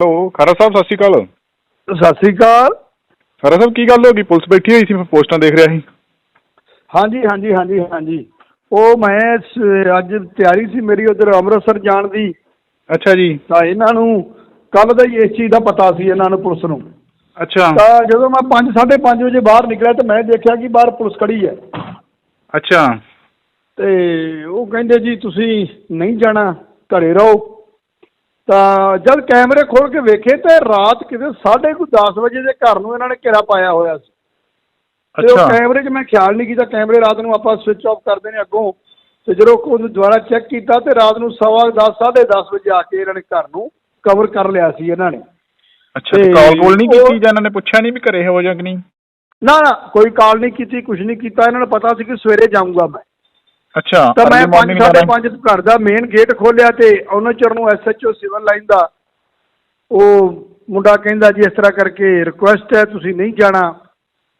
Hello ਖਰਾ ਸਾਹਿਬ ਸਤਿ ਸ਼੍ਰੀ ਅਕਾਲ। ਸਤਿ ਸ੍ਰੀ ਅਕਾਲ। ਖਰਾ ਸਾਹਿਬ ਕੀ ਗੱਲ ਹੋ ਗਈ? ਪੁਲਿਸ ਬੈਠੀ ਹੋਈ ਸੀ ਮੈਂ ਪੋਸਟਾਂ ਦੇਖ ਰਿਹਾ ਸੀ। ਹਾਂਜੀ ਹਾਂਜੀ ਹਾਂਜੀ ਹਾਂਜੀ। ਉਹ ਮੈਂ ਸ- ਅੱਜ ਤਿਆਰੀ ਸੀ ਮੇਰੀ ਉਧਰ ਅੰਮ੍ਰਿਤਸਰ ਜਾਣ ਦੀ। ਅੱਛਾ ਜੀ। ਤਾਂ ਇਹਨਾਂ ਨੂੰ ਕੱਲ ਦਾ ਹੀ ਇਸ ਚੀਜ਼ ਦਾ ਪਤਾ ਸੀ ਇਹਨਾਂ ਨੂੰ ਪੁਲਿਸ ਨੂੰ। ਅੱਛਾ। ਤਾਂ ਜਦੋਂ ਮੈਂ 5 5:30 ਵਜੇ ਬਾਹਰ ਨਿਕਲਿਆ ਤਾਂ ਮੈਂ ਦੇਖਿਆ ਕਿ ਬਾਹਰ ਪੁਲਿਸ ਖੜੀ ਹੈ। ਅੱਛਾ। ਤੇ ਉਹ ਕਹਿੰਦੇ ਜੀ ਤੁਸੀਂ ਨਹੀਂ ਜਾਣਾ ਘਰੇ ਰਹੋ। ਤਾਂ ਜਦ ਕੈਮਰੇ ਖੋਲ ਕੇ ਵੇਖੇ ਤੇ ਰਾਤ ਕਿਤੇ 10:30 ਵਜੇ ਦੇ ਘਰ ਨੂੰ ਇਹਨਾਂ ਨੇ ਘੇਰਾ ਪਾਇਆ ਹੋਇਆ ਸੀ। ਤੇ ਉਹ ਕੈਮਰੇ 'ਚ ਮੈਂ ਖਿਆਲ ਨਹੀਂ ਕੀਤਾ ਕੈਮਰੇ ਰਾਤ ਨੂੰ ਆਪਾਂ ਸਵਿਚ ਆਫ ਕਰਦੇ ਨੇ ਅੱਗੋਂ। ਤੇ ਜਦੋਂ ਉਹਨੂੰ ਦੁਬਾਰਾ ਚੈੱਕ ਕੀਤਾ ਤੇ ਰਾਤ ਨੂੰ ਸਵਾ 10 10:30 ਵਜੇ ਆ ਕੇ ਇਹਨਾਂ ਨੇ ਘਰ ਨੂੰ ਕਵਰ ਕਰ ਲਿਆ ਸੀ ਇਹਨਾਂ ਨੇ। ਅੱਛਾ ਕਾਲ ਕੋਲ ਨਹੀਂ ਕੀਤੀ ਜਾਂ ਇਹਨਾਂ ਨੇ ਪੁੱਛਿਆ ਨਹੀਂ ਵੀ ਘਰੇ ਹੋ ਜਾਂ ਕਿ ਨਹੀਂ? ਨਾ ਨਾ ਕੋਈ ਕਾਲ ਨਹੀਂ ਕੀਤੀ ਕੁਝ ਨਹੀਂ ਕੀਤਾ। ਇਹਨਾਂ ਨੂੰ ਪਤਾ ਸੀ ਕਿ ਸਵੇਰੇ ਜਾਊਂਗਾ ਮੈਂ। ਅੱਛਾ ਤਾਂ ਮੈਂ early morning 5 ਜਾਣਾ। 5:30 ਘਰ ਦਾ ਮੇਨ ਗੇਟ ਖੋਲਿਆ ਤੇ ਉਹਨਾਂ ਚਿਰ ਨੂੰ ਐਸਐਚਓ ਸਿਵਲ ਲਾਈਨ ਦਾ ਉਹ ਮੁੰਡਾ ਕਹਿੰਦਾ ਜੀ ਇਸ ਤਰ੍ਹਾਂ ਕਰਕੇ ਰਿਕੁਐਸਟ ਹੈ ਤੁਸੀਂ ਨਹੀਂ ਜਾਣਾ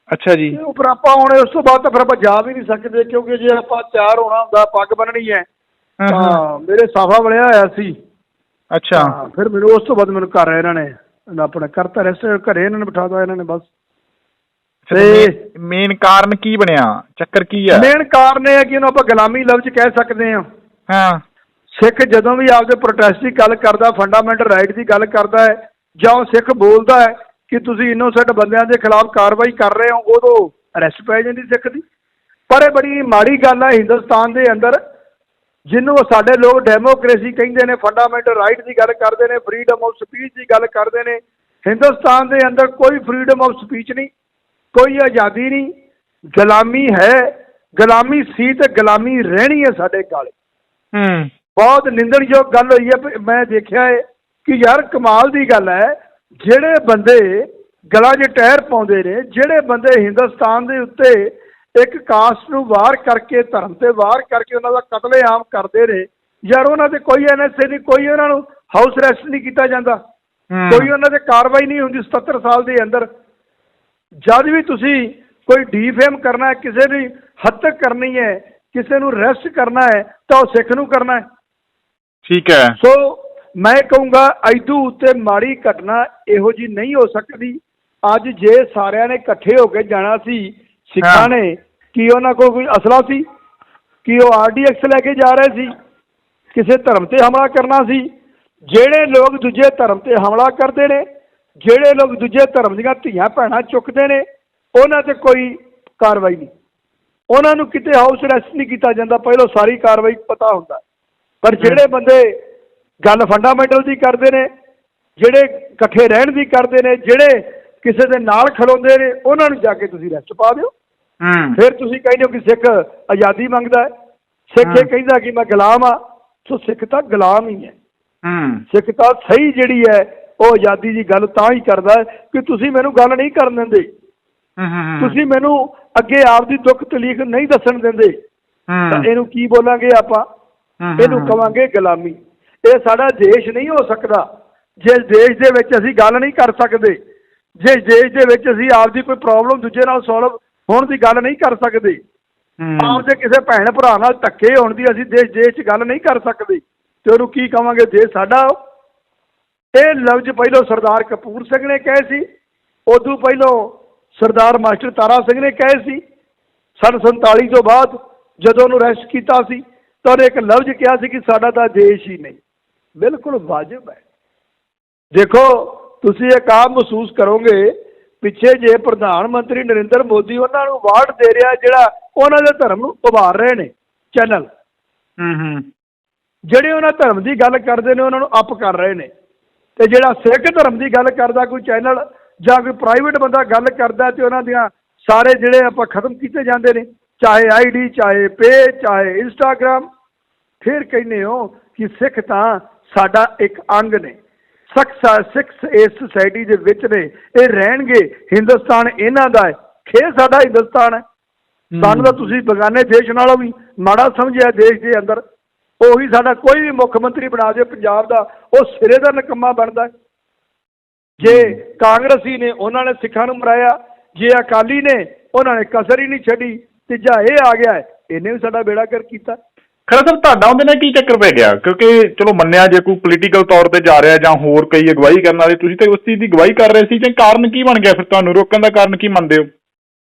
ਅੱਛਾ ਜੀ ਉਹ ਫਿਰ ਆਪਾਂ ਹੁਣ ਉਸ ਤੋਂ ਬਾਅਦ ਤਾਂ ਫਿਰ ਆਪਾਂ ਜਾ ਵੀ ਨਹੀਂ ਸਕਦੇ ਕਿਉਂਕਿ ਜੇ ਆਪਾਂ ਤਿਆਰ ਹੋਣਾ ਹੁੰਦਾ ਪੱਗ ਬੰਨਣੀ ਹੈ। ਤਾਂ ਮੇਰੇ ਸਾਫਾ ਵਲਿਆ ਹੋਇਆ ਸੀ ਅੱਛਾ ਫਿਰ ਮੈਨੂੰ ਉਸ ਤੋਂ ਬਾਅਦ ਮੈਨੂੰ ਘਰ ਇਹਨਾਂ ਨੇ ਆਪਣਾ ਕਰਤਾ ਰੈਸਟ ਘਰੇ ਇਹਨਾਂ ਨੇ ਬਿਠਾਤਾ ਇਹਨਾਂ ਨੇ ਬਸ ਤੇ ਮੇਨ ਕਾਰਨ ਕੀ ਬਣਿਆ? ਚੱਕਰ ਕੀ ਆ? ਮੇਨ ਕਾਰਨ ਇਹ ਹੈ ਕਿ ਉਹਨੂੰ ਆਪਾਂ ਗੁਲਾਮੀ ਲਫ਼ਜ਼ ਕਹਿ ਸਕਦੇ ਹਾਂ। ਹਾਂ। ਸਿੱਖ ਜਦੋਂ ਵੀ ਆਪਦੇ ਪ੍ਰੋਟੈਸਟ ਦੀ ਗੱਲ ਕਰਦਾ ਫੰਡਾਮੈਂਟਲ ਰਾਈਟ ਦੀ ਗੱਲ ਕਰਦਾ ਹੈ ਜਾਂ ਸਿੱਖ ਬੋਲਦਾ ਹੈ ਕਿ ਤੁਸੀਂ ਇਨੋਸੈਂਟ ਬੰਦਿਆਂ ਦੇ ਖਿਲਾਫ ਕਾਰਵਾਈ ਕਰ ਰਹੇ ਹੋ ਉਦੋਂ ਅਰੈਸਟ ਪੈ ਜਾਂਦੀ ਸਿੱਖ ਦੀ। ਪਰ ਇਹ ਬੜੀ ਮਾੜੀ ਗੱਲ ਹੈ ਹਿੰਦੁਸਤਾਨ ਦੇ ਅੰਦਰ ਜਿਹਨੂੰ ਸਾਡੇ ਲੋਕ ਡੈਮੋਕ੍ਰੇਸੀ ਕਹਿੰਦੇ ਨੇ ਫੰਡਾਮੈਂਟਲ ਰਾਈਟ ਦੀ ਗੱਲ ਕਰਦੇ ਨੇ ਫਰੀडम ਆਫ ਸਪੀਚ ਦੀ ਗੱਲ ਕਰਦੇ ਨੇ। ਹਿੰਦੁਸਤਾਨ ਦੇ ਅੰਦਰ ਕੋਈ ਫਰੀडम ਆਫ ਸਪੀਚ ਨਹੀਂ। ਕੋਈ ਆਜ਼ਾਦੀ ਨਹੀਂ ਗੁਲਾਮੀ ਹੈ ਗੁਲਾਮੀ ਸੀ ਤੇ ਗੁਲਾਮੀ ਰਹਿਣੀ ਹੈ ਸਾਡੇ ਗਾਲੇ। ਹੂੰ। ਬਹੁਤ ਨਿੰਦਣਯੋਗ ਗੱਲ ਹੋਈ ਹੈ ਮੈਂ ਦੇਖਿਆ ਹੈ ਕਿ ਯਾਰ ਕਮਾਲ ਦੀ ਗੱਲ ਹੈ ਜਿਹੜੇ ਬੰਦੇ ਗਲਾਂ 'ਚ ਟਾਇਰ ਪਾਉਂਦੇ ਨੇ ਜਿਹੜੇ ਬੰਦੇ ਹਿੰਦੁਸਤਾਨ ਦੇ ਉੱਤੇ ਇੱਕ ਕਾਸਟ ਨੂੰ ਵਾਰ ਕਰਕੇ ਧਰਮ ਤੇ ਵਾਰ ਕਰਕੇ ਉਹਨਾਂ ਦਾ ਕਤਲੇਆਮ ਕਰਦੇ ਨੇ ਯਾਰ ਉਹਨਾਂ ਤੇ ਕੋਈ ਐਨਐਸਏ ਨਹੀਂ ਕੋਈ ਉਹਨਾਂ ਨੂੰ ਹਾਊਸ ਅਰੈਸਟ ਨਹੀਂ ਕੀਤਾ ਜਾਂਦਾ। ਕੋਈ ਉਹਨਾਂ ਤੇ ਕਾਰਵਾਈ ਨਹੀਂ ਹੁੰਦੀ 77 ਸਾਲ ਦੇ ਅੰਦਰ। ਜਦ ਵੀ ਤੁਸੀਂ ਕੋਈ ਡੀਫੇਮ ਕਰਨਾ ਹੈ ਕਿਸੇ ਦੀ ਹੱਤਕ ਕਰਨੀ ਹੈ ਕਿਸੇ ਨੂੰ ਅਰੈਸਟ ਕਰਨਾ ਹੈ ਤਾਂ ਉਹ ਸਿੱਖ ਨੂੰ ਕਰਨਾ ਹੈ। ਠੀਕ ਹੈ। ਸੋ ਮੈਂ ਕਹੂੰਗਾ ਐਦੂ ਉੱਤੇ ਮਾੜੀ ਘਟਨਾ ਇਹੋ ਜੀ ਨਹੀਂ ਹੋ ਸਕਦੀ। ਅੱਜ ਜੇ ਸਾਰਿਆਂ ਨੇ ਇਕੱਠੇ ਹੋ ਕੇ ਜਾਣਾ ਸੀ ਸਿੱਖਾਂ। ਨੇ ਕੀ ਉਹਨਾਂ ਕੋਲ ਕੋਈ ਅਸਲਾ ਸੀ? ਕੀ ਉਹ ਆਰਡੀਐਕਸ ਲੈ ਕੇ ਜਾ ਰਹੇ ਸੀ? ਕਿਸੇ ਧਰਮ ਤੇ ਹਮਲਾ ਕਰਨਾ ਸੀ? ਜਿਹੜੇ ਲੋਕ ਦੂਜੇ ਧਰਮ ਤੇ ਹਮਲਾ ਕਰਦੇ ਨੇ ਜਿਹੜੇ ਲੋਕ ਦੂਜੇ ਧਰਮ ਦੀਆਂ ਧੀਆਂ ਭੈਣਾਂ ਚੁੱਕਦੇ ਨੇ ਉਹਨਾਂ ਤੇ ਕੋਈ ਕਾਰਵਾਈ ਨਹੀਂ। ਉਹਨਾਂ ਨੂੰ ਕਿਤੇ ਹਾਊਸ ਅਰੈਸਟ ਨਹੀਂ ਕੀਤਾ ਜਾਂਦਾ ਪਹਿਲਾਂ ਸਾਰੀ ਕਾਰਵਾਈ ਪਤਾ ਹੁੰਦਾ। ਪਰ ਜਿਹੜੇ ਬੰਦੇ ਗੱਲ ਫੰਡਾਮੈਂਟਲ ਦੀ ਕਰਦੇ ਨੇ ਜਿਹੜੇ ਇਕੱਠੇ ਰਹਿਣ ਦੀ ਕਰਦੇ ਨੇ ਜਿਹੜੇ ਕਿਸੇ ਦੇ ਨਾਲ ਖਲੋਂਦੇ ਨੇ ਉਹਨਾਂ ਨੂੰ ਜਾ ਕੇ ਤੁਸੀਂ ਅਰੈਸਟ ਪਾ ਦਿਓ। ਹੂੰ। ਫਿਰ ਤੁਸੀਂ ਕਹਿੰਦੇ ਹੋ ਕਿ ਸਿੱਖ ਆਜ਼ਾਦੀ ਮੰਗਦਾ ਹੈ। ਸਿੱਖ। ਇਹ ਕਹਿੰਦਾ ਕਿ ਮੈਂ ਗੁਲਾਮ ਆ ਸੋ ਸਿੱਖ ਤਾਂ ਗੁਲਾਮ ਹੀ ਹੈ। ਹੂੰ। ਸਿੱਖ ਤਾਂ ਸਹੀ ਜਿਹੜੀ ਹੈ ਉਹ ਆਜ਼ਾਦੀ ਦੀ ਗੱਲ ਤਾਂ ਹੀ ਕਰਦਾ ਕਿ ਤੁਸੀਂ ਮੈਨੂੰ ਗੱਲ ਨਹੀਂ ਕਰਨ ਦਿੰਦੇ। ਤੁਸੀਂ ਮੈਨੂੰ ਅੱਗੇ ਆਪਦੀ ਦੁੱਖ ਤਕਲੀਫ ਨਹੀਂ ਦੱਸਣ ਦਿੰਦੇ। ਤਾਂ ਇਹਨੂੰ ਕੀ ਬੋਲਾਂਗੇ ਆਪਾਂ? ਇਹਨੂੰ। ਕਵਾਂਗੇ ਗੁਲਾਮੀ। ਇਹ ਸਾਡਾ ਦੇਸ਼ ਨਹੀਂ ਹੋ ਸਕਦਾ। ਜੇ ਦੇਸ਼ ਦੇ ਵਿੱਚ ਅਸੀਂ ਗੱਲ ਨਹੀਂ ਕਰ ਸਕਦੇ ਜੇ ਦੇਸ਼ ਦੇ ਵਿੱਚ ਅਸੀਂ ਆਪਦੀ ਕੋਈ ਪ੍ਰੋਬਲਮ ਦੂਜੇ ਨਾਲ ਸੋਲਵ ਹੋਣ ਦੀ ਗੱਲ ਨਹੀਂ ਕਰ ਸਕਦੇ ਆਪਦੇ ਕਿਸੇ ਭੈਣ ਭਰਾ ਨਾਲ ਧੱਕੇ ਹੋਣ ਦੀ ਅਸੀਂ ਦੇਸ਼ ਦੇਸ਼ 'ਚ ਗੱਲ ਨਹੀਂ ਕਰ ਸਕਦੇ ਤੇ ਉਹਨੂੰ ਕੀ ਕਵਾਂਗੇ? ਦੇਸ਼ ਸਾਡਾ ਇਹ ਲਫ਼ਜ਼ ਪਹਿਲਾਂ ਸਰਦਾਰ ਕਪੂਰ ਸਿੰਘ ਨੇ ਕਹੇ ਸੀ ਉਦੋਂ ਪਹਿਲਾਂ ਸਰਦਾਰ ਮਾਸਟਰ ਤਾਰਾ ਸਿੰਘ ਨੇ ਕਹੇ ਸੀ। ਸੰਨ 47 ਤੋਂ ਬਾਅਦ ਜਦੋਂ ਉਹਨੂੰ ਅਰੈਸਟ ਕੀਤਾ ਸੀ ਤਾਂ ਉਹਨੇ ਇੱਕ ਲਫ਼ਜ਼ ਕਿਹਾ ਸੀ ਕਿ ਸਾਡਾ ਤਾਂ ਦੇਸ਼ ਹੀ ਨਹੀਂ। ਬਿਲਕੁਲ ਵਾਜਬ ਹੈ। ਦੇਖੋ ਤੁਸੀਂ ਇੱਕ ਆਪ ਮਹਿਸੂਸ ਕਰੋਗੇ ਪਿੱਛੇ ਜੇ ਪ੍ਰਧਾਨ ਮੰਤਰੀ ਨਰਿੰਦਰ ਮੋਦੀ ਉਹਨਾਂ ਨੂੰ ਅਵਾਰਡ ਦੇ ਰਿਹਾ ਜਿਹੜਾ ਉਹਨਾਂ ਦੇ ਧਰਮ ਨੂੰ ਉਭਾਰ ਰਹੇ ਨੇ ਚੈਨਲ। ਹੂੰ ਹੂੰ। ਜਿਹੜੇ ਉਹਨਾਂ ਧਰਮ ਦੀ ਗੱਲ ਕਰਦੇ ਨੇ ਉਹਨਾਂ ਨੂੰ ਅਪ ਕਰ ਰਹੇ ਨੇ। ਤੇ ਜਿਹੜਾ ਸਿੱਖ ਧਰਮ ਦੀ ਗੱਲ ਕਰਦਾ ਕੋਈ ਚੈਨਲ ਜਾਂ ਕੋਈ ਪ੍ਰਾਈਵੇਟ ਬੰਦਾ ਗੱਲ ਕਰਦਾ ਤੇ ਉਹਨਾਂ ਦੀਆਂ ਸਾਰੇ ਜਿਹੜੇ ਆਪਾਂ ਖਤਮ ਕੀਤੇ ਜਾਂਦੇ ਨੇ ਚਾਹੇ ਆਈਡੀ ਚਾਹੇ ਪੇਜ ਚਾਹੇ ਇੰਸਟਾਗ੍ਰam ਫਿਰ ਕਹਿੰਦੇ ਹੋ ਕਿ ਸਿੱਖ ਤਾਂ ਸਾਡਾ ਇੱਕ ਅੰਗ ਨੇ। ਸਿੱਖ ਸਿੱਖ ਇਸ ਸੁਸਾਇਟੀ ਦੇ ਵਿੱਚ ਨੇ ਇਹ ਰਹਿਣਗੇ ਹਿੰਦੁਸਤਾਨ ਇਹਨਾਂ ਦਾ ਹੈ। ਖੇ ਸਾਡਾ ਹਿੰਦੁਸਤਾਨ ਹੈ। ਸਾਨੂੰ ਤਾਂ ਤੁਸੀਂ ਬਗਾਨੇ ਦੇਸ਼ ਨਾਲੋਂ ਵੀ ਮਾੜਾ ਸਮਝਿਆ ਦੇਸ਼ ਦੇ ਅੰਦਰ। ਉਹੀ ਸਾਡਾ ਕੋਈ ਵੀ ਮੁੱਖ ਮੰਤਰੀ ਬਣਾ ਦੇ ਪੰਜਾਬ ਦਾ ਉਹ ਸਿਰੇ ਦਾ ਨਕਮਾ ਬਣਦਾ। ਜੇ ਕਾਂਗਰਸੀ ਨੇ ਉਹਨਾਂ ਨੇ ਸਿੱਖਾਂ ਨੂੰ ਮਰਾਇਆ ਜੇ ਅਕਾਲੀ ਨੇ ਉਹਨਾਂ ਨੇ ਕਸਰ ਹੀ ਨਹੀਂ ਛੱਡੀ ਤੀਜਾ ਇਹ ਆ ਗਿਆ ਇਹਨੇ ਵੀ ਸਾਡਾ ਬੇੜਾ ਕਰ ਕੀਤਾ। ਖਰਾ ਸਾਹਿਬ ਤੁਹਾਡਾ ਉਹਦੇ ਨਾਲ ਕੀ ਚੱਕਰ ਪੈ ਗਿਆ? ਕਿਉਂਕਿ ਚਲੋ ਮੰਨਿਆ ਜੇ ਕੋਈ ਪੋਲੀਟੀਕਲ ਤੌਰ ਤੇ ਜਾ ਰਿਹਾ ਜਾਂ ਹੋਰ ਕਈ ਅਗਵਾਈ ਕਰਨ ਵਾਲੇ ਤੁਸੀਂ ਤਾਂ ਉਸ ਚੀਜ਼ ਦੀ ਅਗਵਾਈ ਕਰ ਰਹੇ ਸੀ ਜਾਂ ਕਾਰਨ ਕੀ ਬਣ ਗਿਆ ਫਿਰ ਤੁਹਾਨੂੰ? ਰੋਕਣ ਦਾ ਕਾਰਨ ਕੀ ਮੰਨਦੇ ਹੋ?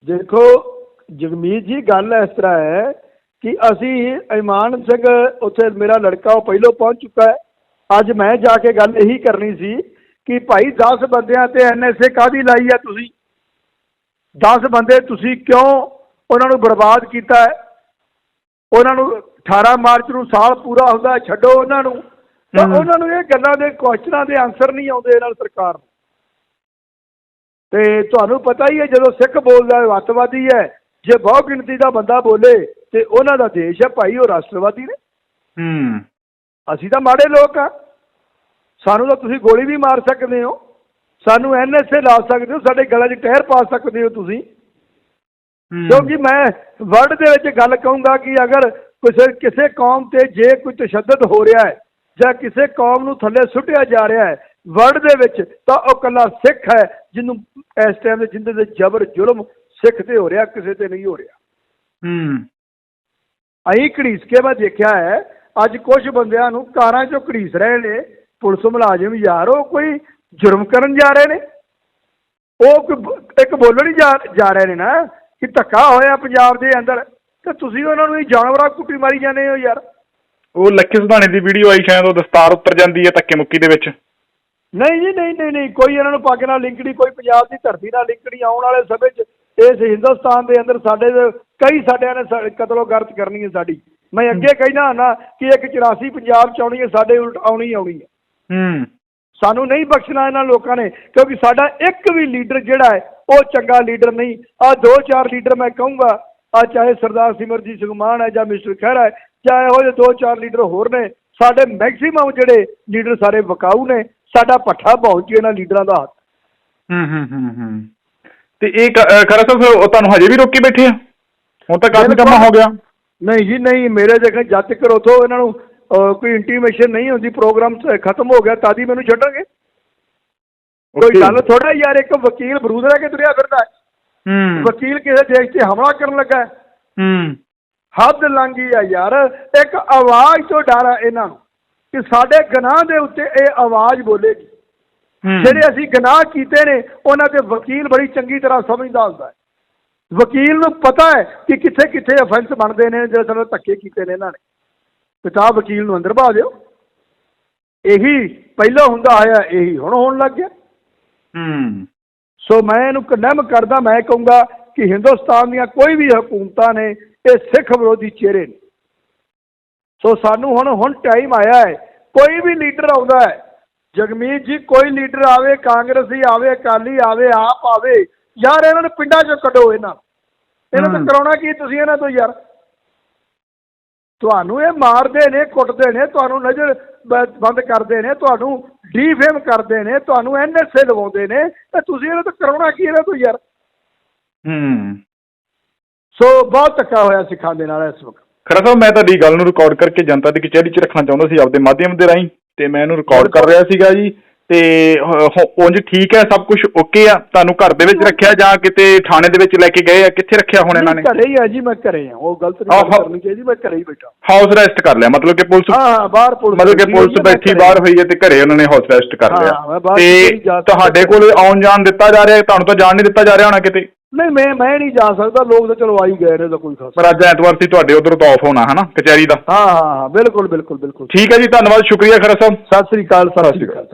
ਦੇਖੋ ਜਗਮੀਤ ਜੀ ਗੱਲ ਇਸ ਤਰ੍ਹਾਂ ਹੈ ਕਿ ਅਸੀਂ ਇਮਾਨ ਸਿੰਘ ਉੱਥੇ ਮੇਰਾ ਲੜਕਾ ਉਹ ਪਹਿਲੋਂ ਪਹੁੰਚ ਚੁੱਕਾ ਹੈ। ਅੱਜ ਮੈਂ ਜਾ ਕੇ ਗੱਲ ਇਹੀ ਕਰਨੀ ਸੀ ਕਿ ਭਾਈ 10 ਬੰਦਿਆਂ ਤੇ ਐਨਐਸਏ ਕਾਦੀ ਲਾਈ ਹੈ ਤੁਸੀਂ? 10 ਬੰਦੇ ਤੁਸੀਂ ਕਿਉਂ ਉਹਨਾਂ ਨੂੰ ਬਰਬਾਦ ਕੀਤਾ ਹੈ? ਉਹਨਾਂ ਨੂੰ 18 ਮਾਰਚ ਨੂੰ ਸਾਲ ਪੂਰਾ ਹੁੰਦਾ ਛੱਡੋ ਉਹਨਾਂ ਨੂੰ। ਤਾਂ। ਉਹਨਾਂ ਨੂੰ ਇਹ ਗੱਲਾਂ ਦੇ ਕੁਐਸਚਨਾਂ ਦੇ ਆਨਸਰ ਨਹੀਂ ਆਉਂਦੇ ਇਹਨਾਂ ਸਰਕਾਰ ਨੂੰ। ਤੇ ਤੁਹਾਨੂੰ ਪਤਾ ਹੀ ਹੈ ਜਦੋਂ ਸਿੱਖ ਬੋਲਦਾ ਹੈ ਅੱਤਵਾਦੀ ਹੈ ਜੇ ਬਹੁ ਗਿਣਤੀ ਦਾ ਬੰਦਾ ਬੋਲੇ ਤੇ ਉਹਨਾਂ ਦਾ ਦੇਸ਼ ਹੈ ਭਾਈ ਉਹ ਰਾਸ਼ਟਰਵਾਦੀ ਨੇ। ਹੂੰ। ਅਸੀਂ ਤਾਂ ਮਾੜੇ ਲੋਕ ਆ। ਸਾਨੂੰ ਤਾਂ ਤੁਸੀਂ ਗੋਲੀ ਵੀ ਮਾਰ ਸਕਦੇ ਹੋ। ਸਾਨੂੰ ਐਨਐਸਏ ਲਾ ਸਕਦੇ ਹੋ। ਸਾਡੇ ਗਲਾਂ 'ਚ ਟਾਇਰ ਪਾ ਸਕਦੇ ਹੋ ਤੁਸੀਂ। ਕਿਉਂਕਿ ਮੈਂ ਵਰਡ ਦੇ ਵਿੱਚ ਗੱਲ ਕਹੂੰਗਾ ਕਿ ਅਗਰ ਕਿਸੇ ਕਿਸੇ ਕੌਮ ਤੇ ਜੇ ਕੋਈ ਤਸ਼ੱਦਦ ਹੋ ਰਿਹਾ ਹੈ ਜਾਂ ਕਿਸੇ ਕੌਮ ਨੂੰ ਥੱਲੇ ਸੁੱਟਿਆ ਜਾ ਰਿਹਾ ਹੈ ਵਰਡ ਦੇ ਵਿੱਚ ਤਾਂ ਉਹ ਕੱਲਾ ਸਿੱਖ ਹੈ ਜਿਹਨੂੰ ਇਸ ਟਾਈਮ ਦੇ ਜਿੰਦੇ ਦੇ ਜ਼ਬਰ ਜ਼ੁਲਮ ਸਿੱਖ ਤੇ ਹੋ ਰਿਹਾ ਕਿਸੇ ਤੇ ਨਹੀਂ ਹੋ ਰਿਹਾ। ਹੂੰ। ਅਸੀਂ ਘੜੀਸ ਕੇ ਮੈਂ ਦੇਖਿਆ ਹੈ ਅੱਜ ਕੁਝ ਬੰਦਿਆਂ ਨੂੰ ਕਾਰਾਂ 'ਚੋਂ ਘੜੀਸ ਰਹੇ ਨੇ ਪੁਲਿਸ ਮੁਲਾਜ਼ਮ ਯਾਰ ਉਹ ਕੋਈ ਜੁਰਮ ਕਰਨ ਜਾ ਰਹੇ ਨੇ। ਉਹ ਕੋਈ ਇੱਕ ਬੋਲਣ ਹੀ ਜਾ ਜਾ ਰਹੇ ਨੇ ਨਾ ਕਿ ਧੱਕਾ ਹੋਇਆ ਪੰਜਾਬ ਦੇ ਅੰਦਰ ਤੇ ਤੁਸੀਂ ਉਹਨਾਂ ਨੂੰ ਇਹ ਜਾਨਵਰਾਂ ਕੁੱਟੀ ਮਾਰੀ ਜਾਂਦੇ ਹੋ ਯਾਰ। ਉਹ ਲੱਖੀ ਸੁਧਾਣੇ ਦੀ ਵੀਡੀਓ ਆਈ ਸ਼ਾਇਦ ਉਹ ਦਸਤਾਰ ਉੱਤਰ ਜਾਂਦੀ ਹੈ ਧੱਕੇ ਮੁੱਕੀ ਦੇ ਵਿੱਚ। ਨਹੀਂ ਜੀ ਨਹੀਂ ਨਹੀਂ ਨਹੀਂ ਕੋਈ ਇਹਨਾਂ ਨੂੰ ਪੱਗ ਨਾਲ ਲਿੰਕ ਨਹੀਂ ਕੋਈ ਪੰਜਾਬ ਦੀ ਧਰਤੀ ਨਾਲ ਲਿੰਕ ਨਹੀਂ ਆਉਣ ਵਾਲੇ ਸਮੇਂ 'ਚ ਇਸ ਹਿੰਦੁਸਤਾਨ ਦੇ ਅੰਦਰ ਸਾਡੇ ਕਈ ਸਾਡਿਆਂ ਨੇ ਕਤਲੋ ਗਰਤ ਕਰਨੀ ਹੈ ਸਾਡੀ। ਮੈਂ ਅੱਗੇ ਕਹਿਣਾ ਨਾ ਕਿ ਇੱਕ 84 ਪੰਜਾਬ 'ਚ ਆਉਣੀ ਹੈ ਸਾਡੇ ਉਲਟ ਆਉਣੀ ਆਉਣੀ ਹੈ। ਹੂੰ। ਸਾਨੂੰ ਨਹੀਂ ਬਖਸ਼ਣਾ ਇਹਨਾਂ ਲੋਕਾਂ ਨੇ ਕਿਉਂਕਿ ਸਾਡਾ ਇੱਕ ਵੀ ਲੀਡਰ ਜਿਹੜਾ ਹੈ ਉਹ ਚੰਗਾ ਲੀਡਰ ਨਹੀਂ। ਆ ਦੋ ਚਾਰ ਲੀਡਰ ਮੈਂ ਕਹੂੰਗਾ ਆ ਚਾਹੇ ਸਰਦਾਰ ਸਿਮਰਜੀਤ ਸਿੰਘ ਮਾਨ ਹੈ ਜਾਂ ਮਿਸਟਰ ਖਹਿਰਾ ਹੈ ਜਾਂ ਇਹੋ ਜਿਹੇ ਦੋ ਚਾਰ ਲੀਡਰ ਹੋਰ ਨੇ ਸਾਡੇ ਮੈਕਸਿਮਮ ਜਿਹੜੇ ਲੀਡਰ ਸਾਰੇ ਵਿਕਾਊ ਨੇ ਸਾਡਾ ਪੱਠਾ ਪਹੁੰਚ ਗਿਆ ਇਹਨਾਂ ਲੀਡਰਾਂ ਦਾ ਹੱਥ। ਹੂੰ ਹੂੰ ਹੂੰ ਹੂੰ। ਤੇ ਇਹ ਖਰਾ ਸਾਹਿਬ ਫਿਰ ਉਹ ਤੁਹਾਨੂੰ ਹਜੇ ਵੀ ਰੋਕੀ ਬੈਠੇ ਆ? ਹੁਣ ਤਾਂ ਬਿਲਕੁਲ। ਕੰਮ ਹੋ ਗਿਆ। ਨਹੀਂ ਜੀ ਨਹੀਂ ਮੇਰੇ ਦੇਖੇ ਜਦ ਤੱਕ ਉਥੋਂ ਇਹਨਾਂ ਨੂੰ ਅਹ, ਕੋਈ ਇੰਟੀਮੇਸ਼ਨ ਨਹੀਂ ਹੁੰਦੀ ਪ੍ਰੋਗਰਾਮ ਖਤਮ ਹੋ ਗਿਆ ਤਾਂ ਹੀ ਮੈਨੂੰ ਛੱਡਣਗੇ ਕੋਈ Okay. ਗੱਲ ਥੋੜਾ ਯਾਰ ਇੱਕ ਵਕੀਲ ਬਰੂਦ ਰਹਿ ਕੇ ਤੁਰਿਆ ਫਿਰਦਾ ਹੈ। ਹੂੰ। ਵਕੀਲ ਕਿਸੇ ਦੇਸ਼ ਤੇ ਹਮਲਾ ਕਰਨ ਲੱਗਾ ਹੈ। ਹੂੰ। ਹੱਦ ਲੰਘੀ ਆ ਯਾਰ ਇੱਕ ਆਵਾਜ਼ ਤੋਂ ਡਰ ਆ ਇਹਨਾਂ ਨੂੰ ਕਿ ਸਾਡੇ ਗੁਨਾਹ ਦੇ ਉੱਤੇ ਇਹ ਆਵਾਜ਼ ਬੋਲੇਗੀ। ਜਿਹੜੇ ਅਸੀਂ ਗੁਨਾਹ ਕੀਤੇ ਨੇ ਉਹਨਾਂ ਤੇ ਵਕੀਲ ਬੜੀ ਚੰਗੀ ਤਰ੍ਹਾਂ ਸਮਝਦਾ ਹੁੰਦਾ ਹੈ। ਵਕੀਲ ਨੂੰ ਪਤਾ ਹੈ ਕਿ ਕਿੱਥੇ ਕਿੱਥੇ ਅਫੈਂਸ ਬਣਦੇ ਨੇ ਜਿਹੜੇ ਸਾਨੂੰ ਧੱਕੇ ਕੀਤੇ ਨੇ ਇਹਨਾਂ ਨੇ। ਕਿਤਾਬ ਵਕੀਲ ਨੂੰ ਅੰਦਰ ਪਾ ਦਿਓ। ਇਹੀ ਪਹਿਲਾਂ ਹੁੰਦਾ ਹੋਇਆ ਇਹੀ ਹੁਣ ਹੋਣ ਲੱਗ ਗਿਆ। ਹੂੰ। ਸੋ ਮੈਂ ਇਹਨੂੰ ਕੰਡੈਮ ਕਰਦਾ ਮੈਂ ਕਹੂੰਗਾ ਕਿ ਹਿੰਦੁਸਤਾਨ ਦੀਆਂ ਕੋਈ ਵੀ ਹਕੂਮਤਾਂ ਨੇ ਇਹ ਸਿੱਖ ਵਿਰੋਧੀ ਚਿਹਰੇ ਨੇ। ਸੋ ਸਾਨੂੰ ਹੁਣ ਹੁਣ ਟਾਈਮ ਆਇਆ ਹੈ ਕੋਈ ਵੀ ਲੀਡਰ ਆਉਂਦਾ ਹੈ ਜਗਮੀਤ ਜੀ ਕੋਈ ਲੀਡਰ ਆਵੇ ਕਾਂਗਰਸੀ ਆਵੇ ਅਕਾਲੀ ਆਵੇ ਆਪ ਆਵੇ ਯਾਰ ਇਹਨਾਂ ਨੂੰ ਪਿੰਡਾਂ 'ਚੋਂ ਕੱਢੋ ਇਹਨਾਂ। ਇਹਨਾਂ ਤੋਂ। ਕਰਾਉਣਾ ਕੀ ਤੁਸੀਂ ਇਹਨਾਂ ਤੋਂ ਯਾਰ? ਤੁਹਾਨੂੰ ਇਹ ਮਾਰਦੇ ਨੇ ਕੁੱਟਦੇ ਨੇ ਤੁਹਾਨੂੰ ਨਜ਼ਰ ਬੰਦ ਕਰਦੇ ਨੇ ਤੁਹਾਨੂੰ ਡੀਫੇਮ ਕਰਦੇ ਨੇ ਤੁਹਾਨੂੰ ਐਨਐਸਏ ਲਵਾਉਂਦੇ ਨੇ ਤੇ ਤੁਸੀਂ ਇਹਨਾਂ ਤੋਂ ਕਰਾਉਣਾ ਕੀ ਇਹਨਾਂ ਤੋਂ ਯਾਰ? ਹੂੰ। ਸੋ ਬਹੁਤ ਧੱਕਾ ਹੋਇਆ ਸਿੱਖਾਂ ਦੇ ਨਾਲ ਇਸ ਵਕਤ। ਖਰਾ ਸਾਹਿਬ ਮੈਂ ਤੁਹਾਡੀ ਗੱਲ ਨੂੰ ਰਿਕਾਰਡ ਕਰਕੇ ਜਨਤਾ ਦੀ ਕਚਹਿਰੀ 'ਚ ਰੱਖਣਾ ਚਾਹੁੰਦਾ ਸੀ ਆਪਦੇ ਮਾਧਿਅਮ ਦੇ ਰਾਹੀਂ। ਤੇ ਮੈਂ ਇਹਨੂੰ ਰਿਕਾਰਡ ਕਰ ਰਿਹਾ ਸੀਗਾ ਜੀ ਤੇ ਉਂਝ ਠੀਕ ਹੈ ਸਭ ਕੁਝ ਓਕੇ ਆ। ਤੁਹਾਨੂੰ ਘਰ ਦੇ ਵਿੱਚ ਰੱਖਿਆ ਜਾਂ ਕਿਤੇ ਥਾਣੇ ਦੇ ਵਿੱਚ ਲੈ ਕੇ ਗਏ ਆ? ਕਿੱਥੇ ਰੱਖਿਆ ਹੁਣ ਇਹਨਾਂ ਨੇ? ਘਰੇ ਹੀ ਆ ਜੀ ਮੈਂ ਘਰੇ ਆ। ਉਹ ਗਲਤ ਨਹੀਂ। ਕਰਨੀ ਚਾਹੀਦੀ ਮੈਂ ਘਰੇ ਹੀ ਬੈਠਾ। ਹਾਊਸ ਅਰੈਸਟ ਕਰ ਲਿਆ ਮਤਲਬ ਕਿ ਪੁਲਿਸ ਹਾਂ ਬਾਹਰ ਪੁਲਿਸ ਮਤਲਬ ਕਿ ਪੁਲਿਸ ਬੈਠੀ। ਬਾਹਰ ਹੋਈ ਹੈ ਤੇ ਘਰੇ ਉਹਨਾਂ ਨੇ ਹਾਊਸ ਅਰੈਸਟ ਕਰ ਲਿਆ। ਤੇ। ਤੁਹਾਡੇ ਕੋਲ ਆਉਣ ਜਾਣ ਦਿੱਤਾ ਜਾ ਰਿਹਾ ਤੁਹਾਨੂੰ ਤਾਂ ਜਾਣ ਨਹੀਂ ਦਿੱਤਾ ਜਾ ਰਿਹਾ ਹੋਣਾ ਕਿਤੇ? ਨਹੀਂ ਮੈਂ ਮੈਂ ਨਹੀਂ ਜਾ ਸਕਦਾ ਲੋਕ ਤਾਂ ਚਲੋ ਆਈ ਗਏ ਨੇ ਤਾਂ ਕੋਈ ਖਾਸ ਪਰ ਅੱਜ ਐਤਵਾਰ ਸੀ ਤੁਹਾਡੇ ਉਧਰੋਂ ਤਾਂ ਆਫ ਹੋਣਾ ਹਨਾ ਕਚਹਿਰੀ ਦਾ? ਹਾਂ ਹਾਂ ਹਾਂ ਬਿਲਕੁਲ ਬਿਲਕੁਲ ਬਿਲਕੁਲ। ਠੀਕ ਹੈ ਜੀ ਧੰਨਵਾਦ ਸ਼ੁਕਰੀਆ ਖਰਾ ਸਾਹਿਬ। ਸਤਿ ਸ੍ਰੀ ਅਕਾਲ ਸਤਿ ਸ਼੍ਰੀ ਅਕਾਲ।